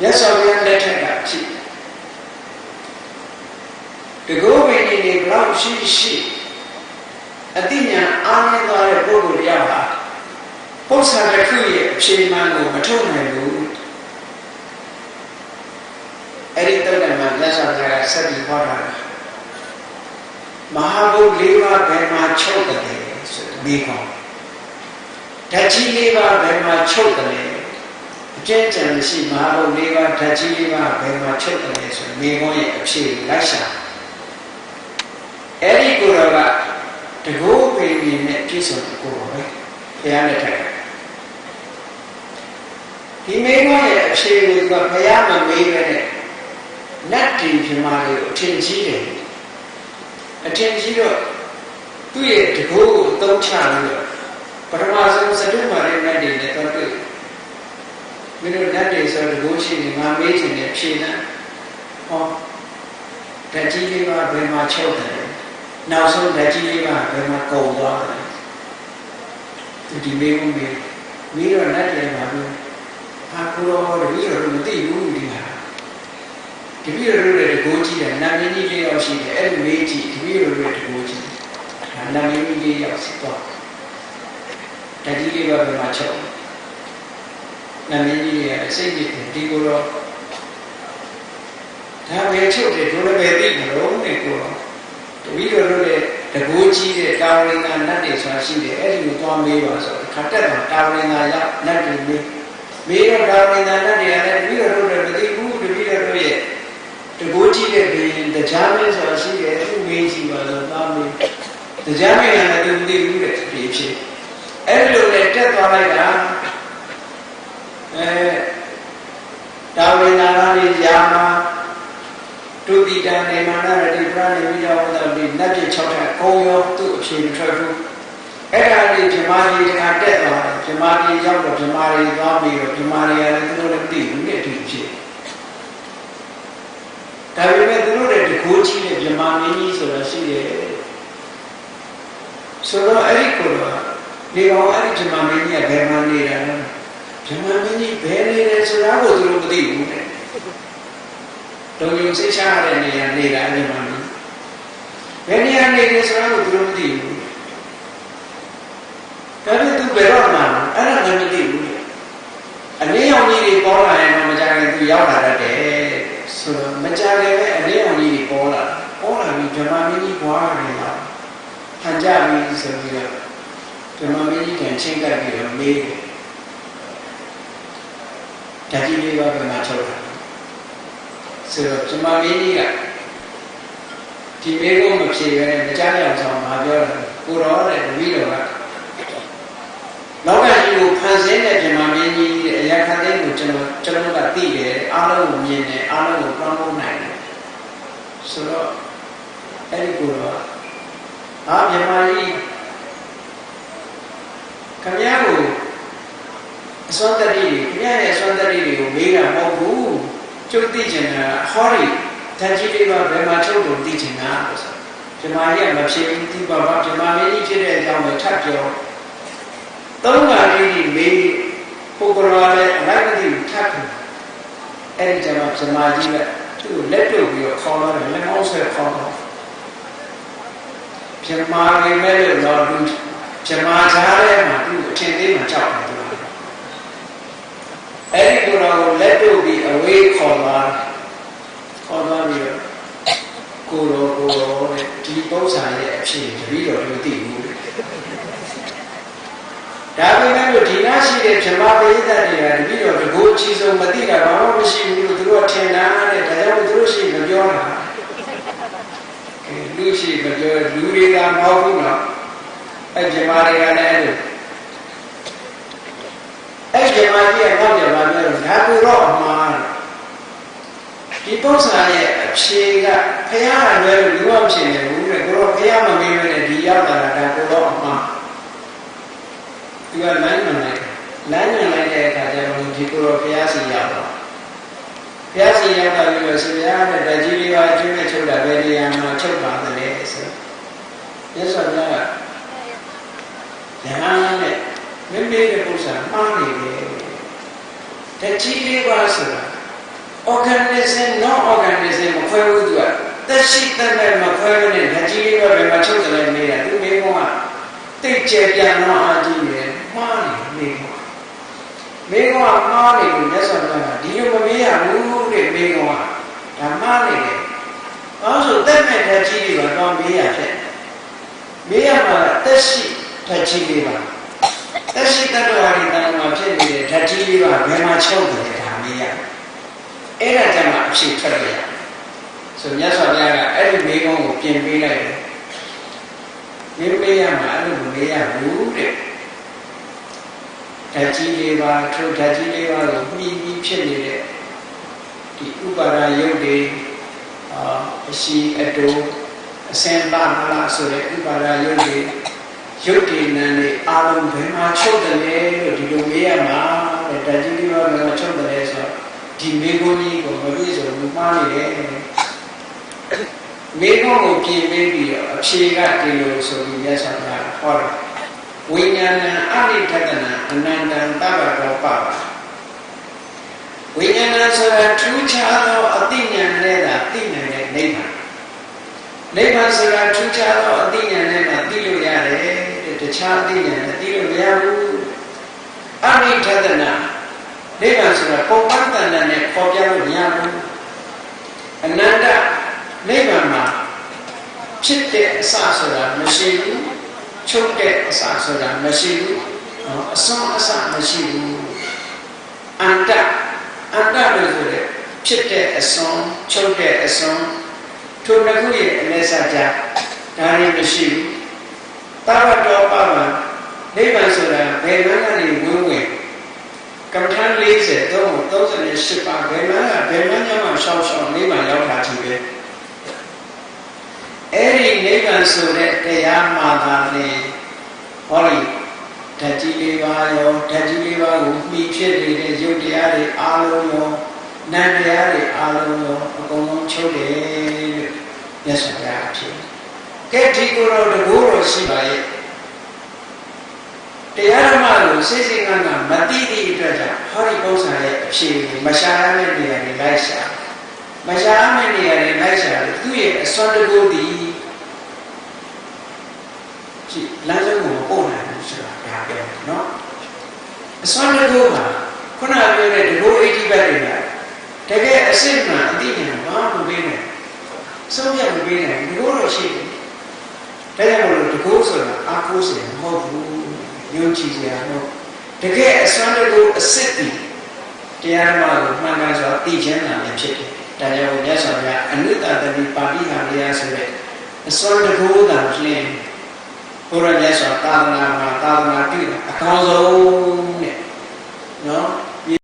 မြတ်စွာဘုရားလက်ထက်ကကြည့်တကောဝိနည်းတွေဘလောက်ရှိရှိအတိညာအားနည်းသွားတဲ့ပုဂ္ဂိုလ်တရားဟာပု္ပ္ပာတစ်ခုရဲ့အဖြေမှန်ကိုမထုတ်နိုင်ဘူးအဲ့ဒီတော့လည်းမြတ်စွာဘုရားဆက်ပြီးဟောတာမဟာဘုတ်၄ပါးဘယ်မှာချုပ်တယ်ဆိုပြီးခေါ်ဓာတ်ကြီး၄ပါးဘယ်မှာချုပ်တယ် အကျဉ်းချံရှိမဟာဘုတ်၄ပါးဓာတ်ကြီး၄ပါးဘယ်မှာချုပ်တယ်ဆိုမိဘရဲ့အဖြေလိုက်ရှာအဲ့ဒီကိုယ်တော်ကတကောပေပေနဲ့ပြည့်စုံကိုယ်တော်ပဲဘုရားလက်ထက်ကဒီမိဘရဲ့အဖြေကိုကဘုရားမမေးပဲနဲ့နတ်တီပြမာတွေကိုအထင်ကြီးတယ်အထင်ကြီးတော့သူ့ရဲ့တကောကိုအသုံးချပြီးတော့ပထမဆုံးစတုမာရိနတ်တွေနဲ့တော့တွေ့ မင်းတို့နတ်တွေဆိုတကောရှိနေငါမေးချင်တယ်ဖြေတယ်ဟောဓာတ်ကြီးလေးပါဘယ်မှာချုပ်တယ်နောက်ဆုံးဓာတ်ကြီးလေးပါဘယ်မှာကုန်သွားတယ်သူဒီမေးဖို့မေးမေးတော့နတ်တွေမှာပြောဟာကိုရောတပည့်တော်တို့မသိဘူးဒီဟာတပည့်တော်တို့လည်းတကိုးကြည့်တယ်နာမည်ကြီးလေးရောက်ရှိတယ်အဲ့ဒီမေးကြည့်တပည့်တော်တို့လည်းတကိုးကြည့်တယ်နာမည်ကြီးလေးရောက်ရှိတော့ဓာတ်ကြီးလေးပါဘယ်မှာချုပ် နာမည်ကြီးလေးအစိတ်ကြီးဒီကိုတော့ဒါပဲချုပ်တယ်တို့လည်းပဲသိမလို့နဲ့ကိုတော့တပည့်တော်တို့လည်းတကိုးကြီးတဲ့တာဝရဏနတ်တွေဆိုတာရှိတယ်အဲ့ဒီကိုသွားမေးပါဆိုခတ်တက်တာတာဝရဏရောက်နတ်တွေမေးမေးတော့တာဝရဏနတ်တွေကလည်းတပည့်တော်တို့လည်းမသိဘူးတပည့်တော်တို့ရဲ့တကိုးကြီးတဲ့ဘင်းတရားမင်းဆိုတာရှိတယ်သူမေးကြည့်ပါဆိုသွားမေးတရားမင်းကလည်းသူမသိဘူးတဲ့ဒီဖြစ်အဲ့လိုနဲ့တက်သွားလိုက်တာ အဲတာဝရဏကနေယာမှာတုတိတံနေမနာရတိပရဏိဝိယဝဒတိနတ်ပြ6ထပ်ကုံရောသူ့အဖြေထွက်ဘူးအဲ့ဒါလေးဇမားကြီးတခါတက်သွားတယ်ဇမားကြီးရောက်တော့ဇမားကြီးသွားပြီးတော့ဇမားကြီးကလည်းသူတို့လည်းမသိဘူးနဲ့ဒီဖြစ်ဒါပေမဲ့သူတို့တဲ့တကိုးကြီးတဲ့ဇမားမင်းကြီးဆိုတာရှိတယ်ဆိုတော့အဲ့ဒီကိုတော့ဒီကောင်အဲ့ဒီဇမားမင်းကြီးကဘယ်မှာနေတာလဲ ဇမားမင်းကြီးဘယ်နေလဲဆိုတာကိုသူတို့မသိဘူးတဲ့တုံယုံစိတ်ချရတဲ့နေရာနေတာဇမားမင်းဘယ်နေရာနေလဲဆိုတာကိုသူတို့မသိဘူးဒါပေမဲ့သူဘယ်တော့မှအဲ့ဒါလည်းမသိဘူးအနည်းအောင်ကြီးတွေပေါ်လာရင်တော့မကြခင်သူရောက်လာတတ်တယ်ဆိုတော့မကြခင်ပဲအနည်းအောင်ကြီးတွေပေါ်လာပေါ်လာပြီးဓမ္မမင်းကြီးဘွားတွေလာဟန်ကြပြီးဆိုပြီးတော့ဓမ္မမင်းကြီးကချင်းကပ်ပြီးတော့မေးတယ် ဓာကြီးလေးပါးကမှချုပ်တာဆိုတော့ဓမ္မမင်းကြီးကဒီမေးဖို့မဖြေဘဲနဲ့မကြားရအောင်ဆောင်မှာပြောတယ်ကိုတော်တဲ့တပည့်တော်ကလောကကြီးကိုဖန်ဆင်းတဲ့ဗြဟ္မာမင်းကြီးရဲ့အရာခတဲ့ကိုကျွန်တော်ကျွန်တော်ကသိတယ်အားလုံးကိုမြင်တယ်အားလုံးကိုပန်းဖို့နိုင်တယ်ဆိုတော့အဲ့ဒီကိုတော့အာဗြဟ္မာကြီးခမည်းကိုအ စွမ်းတတိတွေခမည်းရဲ့အစွမ်းတတိတွေကိုမေးတာမဟုတ်ဘူးကျုပ်သိချင်တာဟောရီတန်ကြီးလေးပါဘယ်မှာချုပ်လို့သိချင်တာလို့ဆိုဗြဟ္မာကြီးကမဖြစ်ဘူးဒီပါပါဗြဟ္မာမင်းကြီးဖြစ်တဲ့အကြောင်းကိုထပ်ပြောသုံးပါးလေးကြီးမေးပုဂ္ဂလောလည်းအလိုက်မသိဘူးထပ်တယ်အဲ့ဒီကျမှဇမာကြီးကသူ့လက်ပြုတ်ပြီးတော့ခေါ်လာတယ်လက်မောင်းဆွဲခေါ်တော့ဇမာကြီးမဲ့လို့တော့သူဇမာကြားထဲမှာသူ့အထင်သေးမှကြောက်တယ်သူအဲ့ဒီ ကိုယ်တော်လက်ပြုတ်ပြီးအဝေးခေါ်လာခေါ်လာပြီးတော့ကိုယ်တော်ကိုယ်တော်တဲ့ဒီပု္ပ္ပာရဲ့အဖြစ်တပည့်တော်တို့သိဘူးဒါပေမဲ့လို့ဒီနာရှိတဲ့ဓမ္မပရိသတ်တွေကတပည့်တော်တကိုးအချီဆုံးမသိတာဘာမှမရှိဘူးလို့သူတို့ထင်တာတဲ့ဒါကြောင့်သူတို့ရှိမပြောတာလူရှိမပြောလူတွေကမဟုတ်ဘူးနော်အဲ့ဓမ္မတွေကလည်းအဲ့လို အဲ့ဓမ္မကြီးကနောက်ကြပါပြောဒါကိုတော့အမှားဒီပု္ပ္ပာရဲ့အဖြေကဖရာကလည်းလူ့အဖြစ်နေဘူးတဲ့ကိုတော့ဖရာမမေးဘဲနဲ့ဒီရောက်လာတာဒါကိုတော့အမှားသူကလမ်းမှန်လိုက်လမ်းမှန်လိုက်တဲ့အခါကျတော့ဒီကိုတော့ဘုရားစီရောက်တော့ဘုရားစီရောက်တာပြီးတော့ဆရာနဲ့တကြီးလေးပါအကျွမ်းနဲ့ချုပ်တာပဲနေရာမှာချုပ်ပါတယ်ဆိုရသော်ဘုရားကယဟန်နဲ့ မင်းမေးတဲ့ပု္ပ္ပာမှားနေတယ်တကြီးလေးပါဆိုတာ organism non organism မခွဲဘူးသူကသက်ရှိသက်မဲ့မခွဲဘဲနဲ့ဓာကြီးလေးပဲဘယ်မှာချုပ်တယ်လဲမေးတာသူမေးကောကတိတ်ကျပြန်တော့အာကြည့်နေမှားနေမေးကောမေးကောကမှားနေလို့လက်ဆောင်ကဒီလိုမမေးရဘူးတဲ့မေးကောကဒါမှားနေတယ်။ဘာလို့ဆိုသက်မဲ့ဓာကြီးလေးကတော့မေးရဖြစ်မေးရမှာသက်ရှိဓာကြီးလေးပါ သက်ရှိတတ္တဝါတွေတဏ္ဍာမှာဖြစ်နေတဲ့ဓာကြီးလေးပါဘယ်မှာချုပ်တယ်ဒါမေးရအဲ့ဒါကြမှာအဖြစ်ထွက်ရဆိုမြတ်စွာဘုရားကအဲ့ဒီမေးခွန်းကိုပြင်ပေးလိုက်တယ်မင်းမေးရမှာအဲ့လိုမမေးရဘူးတဲ့ဓာကြီးလေးပါထိုဓာကြီးလေးပါကိုမှီပြီးဖြစ်နေတဲ့ဒီဥပါဒယုတ်တွေအာအရှိအတူအစင်ပါမလားဆိုတဲ့ဥပါဒယုတ်တွေရုပ်တည်နံတွေအာလုံးဘယ်မှာ ချုပ်တယ်လဲလို့ဒီလိုမေးရမှာတဲ့ဓာကြီးလေးပါဘယ်မှာချုပ်တယ်လဲဆိုတော့ဒီမေးခွန်းကြီးကိုမပြည့်စုံဘူးမှားနေတယ်မေးခွန်းကိုပြင်ပေးပြီးတော့အဖြေကဒီလိုဆိုပြီးရသော်တာဟောတယ်ဝိညာဏအနိဋ္ဌတနာအနန္တံတဗ္ဗရောပပါဝိညာဏဆိုတာထူးခြားသောအသိဉာဏ်နဲ့သာသိနိုင်တဲ့နိဗ္ဗာန်နိဗ္ဗာန်ဆိုတာထူးခြားသောအသိဉာဏ်နဲ့သာသိလို့ရတယ် တဲ့တခြားအသိဉာဏ်နဲ့သိလို့မရဘူးအနိဋ္ဌတနာနိဗ္ဗာန်ဆိုတာပုံပန်းတန်တန်နဲ့ပေါ်ပြလို့မရဘူးအနန္တနိဗ္ဗာန်မှာဖြစ်တဲ့အစဆိုတာမရှိဘူးချုပ်တဲ့အစဆိုတာမရှိဘူးအစွန်းအစမရှိဘူးအန္တအန္တလို့ဆိုတဲ့ဖြစ်တဲ့အစွန်းချုပ်တဲ့အစွန်းထိုနှစ်ခုရဲ့အလဲစားကြဒါတွေမရှိဘူး တဝတ္တောပပံနိဗ္ဗာန်ဆိုတာဘယ်လမ်းကနေဝင်ဝင်ကမ္မထန်40တော့38ပါဘယ်လမ်းကဘယ်လမ်းညမှရှောက်ရှောက်နိဗ္ဗာန်ရောက်တာဒီပဲအဲ့ဒီနိဗ္ဗာန်ဆိုတဲ့တရားမှာသာလေဟောလိဓာတ်ကြီးလေးပါရောဓာတ်ကြီးလေးပါကိုမှီဖြစ်နေတဲ့ယုတ်တရားတွေအားလုံးရောနံတရားတွေအားလုံးရောအကုန်လုံးချုပ်တယ်လို့မြတ်စွာဘုရားအဖြစ် ကဲဒီကိုယ်တော်တကူတော်ရှိပါရဲ့တရားဓမ္မကိုစိတ်စိတ်ကကမတိသည့်အတွက်ကြောင့်ဟောဒီပု္ပ္ပာရဲ့အဖြစ်ကိုမရှာရမယ့်နေရာတွေလိုက်ရှာမရှာရမယ့်နေရာတွေလိုက်ရှာလို့သူ့ရဲ့အစွမ်းတကူတည်ကြည့်လမ်းဆုံးကိုမပို့နိုင်ဘူးဆိုတာဒါပြောနော်အစွမ်းတကူကခုနပြောတဲ့တကူအဋ္ဌိပတ်တွေကတကယ်အစစ်မှန်အသိဉာဏ်ဘာမှမပေးနိုင်ဆုံးရမပေးနိုင်တကူတော့ရှိတယ် ဒါကြောင့်မလို့တကူဆိုတာအာကိုးစရာမဟုတ်ဘူးယုံကြည်စရာမဟုတ်တကယ်အစွမ်းတကူအစစ်တည်တရားဓမ္မကိုမှန်ကန်စွာသိခြင်းနာလည်းဖြစ်တယ်ဒါကြောင့်မြတ်စွာဘုရားအနုတ္တတတိပါဠိဟာရိယဆိုတဲ့အစွမ်းတကူသာဖြင့်ဘုရားမြတ်စွာသာသနာမှာသာသနာပြုတာအကောင်းဆုံး